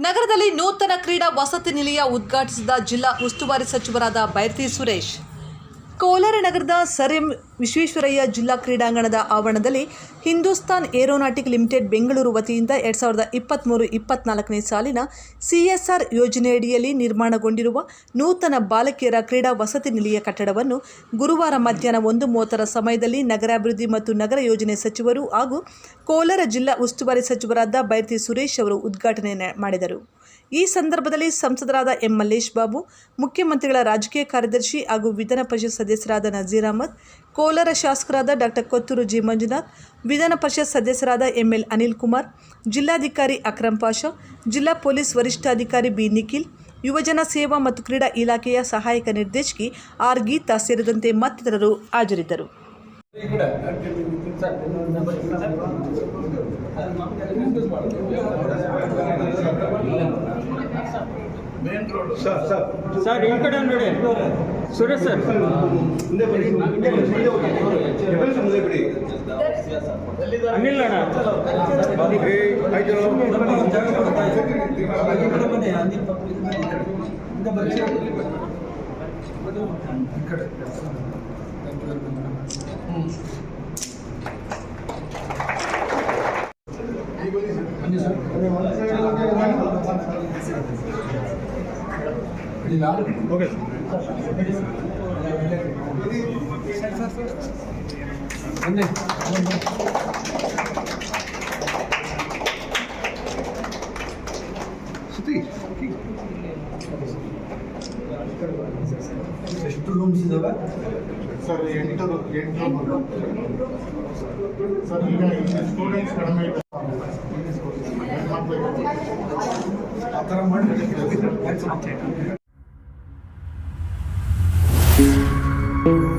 ನಗರದಲ್ಲಿ ನೂತನ ಕ್ರೀಡಾ ವಸತಿ ನಿಲಯ ಉದ್ಘಾಟಿಸಿದ ಜಿಲ್ಲಾ ಉಸ್ತುವಾರಿ ಸಚಿವರಾದ ಬೈರತಿ ಸುರೇಶ್. ಕೋಲಾರ ನಗರದ ಸರ್ ಎಂ ವಿಶ್ವೇಶ್ವರಯ್ಯ ಜಿಲ್ಲಾ ಕ್ರೀಡಾಂಗಣದ ಆವರಣದಲ್ಲಿ ಹಿಂದೂಸ್ತಾನ್ ಏರೋನಾಟಿಕ್ ಲಿಮಿಟೆಡ್ ಬೆಂಗಳೂರು ವತಿಯಿಂದ ಎರಡು ಸಾವಿರದ ಇಪ್ಪತ್ತ್ಮೂರು ಇಪ್ಪತ್ನಾಲ್ಕನೇ ಸಾಲಿನ ಸಿಎಸ್ಆರ್ ಯೋಜನೆಯಡಿಯಲ್ಲಿ ನಿರ್ಮಾಣಗೊಂಡಿರುವ ನೂತನ ಬಾಲಕಿಯರ ಕ್ರೀಡಾ ವಸತಿ ನಿಲಯ ಕಟ್ಟಡವನ್ನು ಗುರುವಾರ ಮಧ್ಯಾಹ್ನ ಒಂದು ಮೂವತ್ತರ ಸಮಯದಲ್ಲಿ ನಗರಾಭಿವೃದ್ಧಿ ಮತ್ತು ನಗರ ಯೋಜನೆ ಸಚಿವರು ಹಾಗೂ ಕೋಲಾರ ಜಿಲ್ಲಾ ಉಸ್ತುವಾರಿ ಸಚಿವರಾದ ಬೈರ್ತಿ ಸುರೇಶ್ ಅವರು ಉದ್ಘಾಟನೆ ಮಾಡಿದರು. ಈ ಸಂದರ್ಭದಲ್ಲಿ ಸಂಸದರಾದ ಎಂ ಮಲ್ಲೇಶ್ ಬಾಬು, ಮುಖ್ಯಮಂತ್ರಿಗಳ ರಾಜಕೀಯ ಕಾರ್ಯದರ್ಶಿ ಹಾಗೂ ವಿಧಾನ ಪರಿಷತ್ ಸದಸ್ಯರಾದ ನಜೀರ್ ಅಹಮದ್ ಕೋಲಾರ ಶಾಸಕರಾದ ಡಾಕ್ಟರ್ ಕೊತ್ತೂರು ಜಿ. ಮಂಜುನಾಥ್, ವಿಧಾನ ಪರಿಷತ್ ಸದಸ್ಯರಾದ ಎಂಎಲ್ ಅನಿಲ್ ಕುಮಾರ್, ಜಿಲ್ಲಾಧಿಕಾರಿ ಅಕ್ರಮ್ ಪಾಷಾ, ಜಿಲ್ಲಾ ಪೊಲೀಸ್ ವರಿಷ್ಠಾಧಿಕಾರಿ ಬಿ. ನಿಖಿಲ್, ಯುವಜನ ಸೇವಾ ಮತ್ತು ಕ್ರೀಡಾ ಇಲಾಖೆಯ ಸಹಾಯಕ ನಿರ್ದೇಶಕಿ ಆರ್. ಗೀತಾ ಸೇರಿದಂತೆ ಮತ್ತಿತರರು ಹಾಜರಿದ್ದರು. ಸರ್ ಸರ್ ಸರ್ ಈ ಕಡೆ ನೋಡಿ. ಸುರೇಶ್ ಸರ್ ಮುಂದೆ ಬನ್ನಿ. ಮುಂದೆ ಬನ್ನಿ. ಮುಂದೆ ಹೋಗಿ. ಎಬ್ಬೆಲ್ ಸರ್ ಮುಂದೆ ಬಿಡಿ ಅನಿಲ್ ಅಣ್ಣ. ಓಕೆ ಸುತ್ತಿ ಎಷ್ಟು ರೂಮ್ಸ್ ಇದಾವೆ ಸರ್ ಎಂಟು ಎಂಟು ಸರ್ ಈಗ ಇಲ್ಲಿ ಸ್ಟೂಡೆಂಟ್ಸ್ ಕಡಿಮೆ ಇದ್ದಾರೆ ಹೆಣ್ಮಕ್ಳಿಗೆ ಆ ಥರ ಮಾಡಿ Peace.